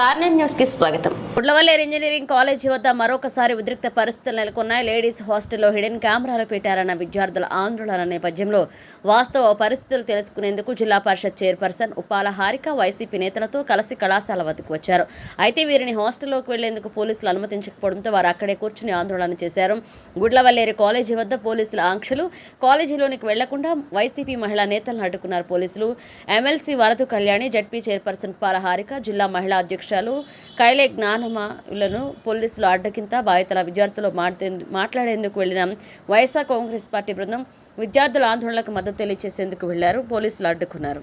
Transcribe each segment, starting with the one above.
కార్నెట్ న్యూస్కి స్వాగతం. Gudlavalleru engineering college వద్ద మరొకసారి ఉద్రిక్త పరిస్థితులు నెలకొన్నాయి. లేడీస్ హాస్టల్లో హిడెన్ కెమెరాలు పెట్టారన్న విద్యార్థుల ఆందోళన నేపథ్యంలో వాస్తవ పరిస్థితులు తెలుసుకునేందుకు జిల్లా పరిషత్ చైర్పర్సన్ ఉపాల హారిక వైసీపీ నేతలతో కలిసి కళాశాల వద్దకు వచ్చారు. అయితే వీరిని హాస్టల్లోకి వెళ్ళేందుకు పోలీసులు అనుమతించకపోవడంతో వారు అక్కడే కూర్చుని ఆందోళన చేశారు. గుడ్లవల్లేరు కాలేజీ వద్ద పోలీసుల ఆంక్షలు కాలేజీలోనికి వెళ్ళకుండా వైసీపీ మహిళా నేతలను అడ్డుకున్నారు పోలీసులు. MLC Varudu Kalyani ZP chairperson Upala Harika జిల్లా మహిళా అధ్యక్షురాలు కైలే జ్ఞానమలను పోలీసులు అడ్డకింత బాధితుల విద్యార్థులు మాట్లాడేందుకు వెళ్ళిన వైఎస్ఆర్ కాంగ్రెస్ పార్టీ బృందం విద్యార్థుల ఆందోళనకు మద్దతు తెలియజేసేందుకు వెళ్ళారు పోలీసులు అడ్డుకున్నారు.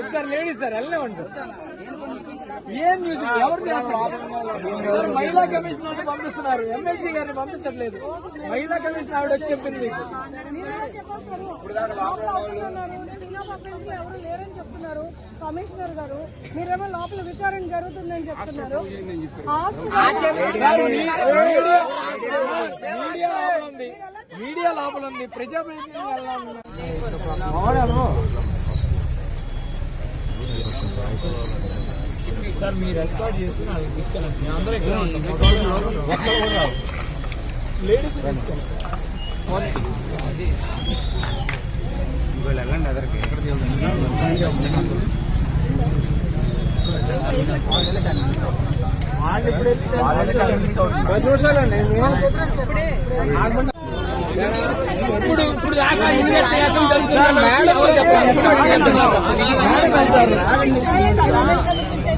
ఇద్దరు లేడీస్ సార్ వెళ్ళలేమండి సార్. ఏం న్యూస్ ఎవరు? మహిళా కమిషన్ వాళ్ళు పంపిస్తున్నారు. ఎమ్మెల్సీ గారిని పంపించట్లేదు. మహిళా కమిషన్ ఆవిడ వచ్చి చెప్పింది మీకు. పక్కన ఎవరు లేరని చెప్తున్నారు. కమిషనర్ గారు మీరేమో లోపల విచారణ జరుగుతుందని చెప్తున్నారు. హాస్పిటల్ మీడియా లోపల ఉంది. ఉన్నారు? సార్ మీరు ఎస్కాట్ చేసుకుని వాళ్ళకి తీసుకెళ్ళండి. మేము అందరూ ఇక్కడ ఉంటాం. లేడీస్ తీసుకెళ్ళండి. వాళ్ళు ఇప్పుడు పది ఇప్పుడు ఇప్పుడు దాకా ఇన్వెస్టిగేషన్ జరుగుతుంది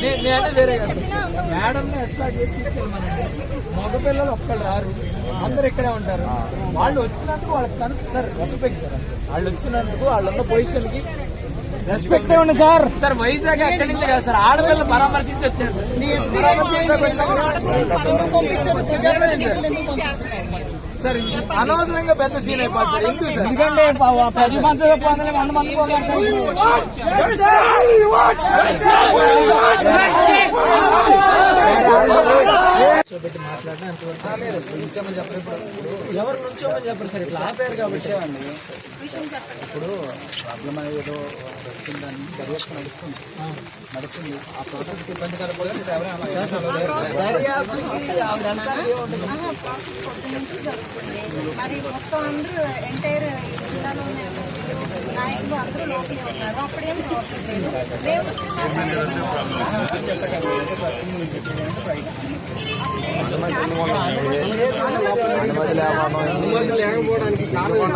నేనే వేరే మేడం ఎస్కాట్ చేసి తీసుకెళ్ళమనండి. మగపిల్లలు ఒక్కళ్ళు రారు. అందరు ఇక్కడే ఉంటారు. వాళ్ళు వచ్చినందుకు వాళ్ళకి కను సార్ రెస్పెక్ట్ సార్. వాళ్ళు వచ్చినందుకు వాళ్ళున్న పొజిషన్కి రెస్పెక్ట్ ఇవ్వండి సార్. సార్ వైజాగ్ ఎక్కడి నుంచి కాదు సార్? ఆడపిల్లలు పరామర్శించి వచ్చారు. సార్ ఇది అనవసరంగా పెద్ద సీన్ అయిపోతుంది సార్ ఎందుకు సార్ ఎందుకంటే పది మంది పొందలే వంద మంది కూర్చోబెట్టి మాట్లాడినా ఎవరు నుంచోమని చెప్పరు సార్. ఇట్లా ఆపారు కాబట్టి. ఇప్పుడు ప్రాబ్లం అనేది ఏదో వచ్చిందని దర్యాప్తు నడుస్తుంది. నడుస్తుంది. ఆ ప్రాసెస్కి ఇబ్బంది మరి మొత్తం అందరూ ఎంటైర్ జిల్లాలోనే నాయకులు అందరూ లోపలే ఉన్నారు. అప్పుడేం రావట్లేదు లేకపోవడానికి కారణం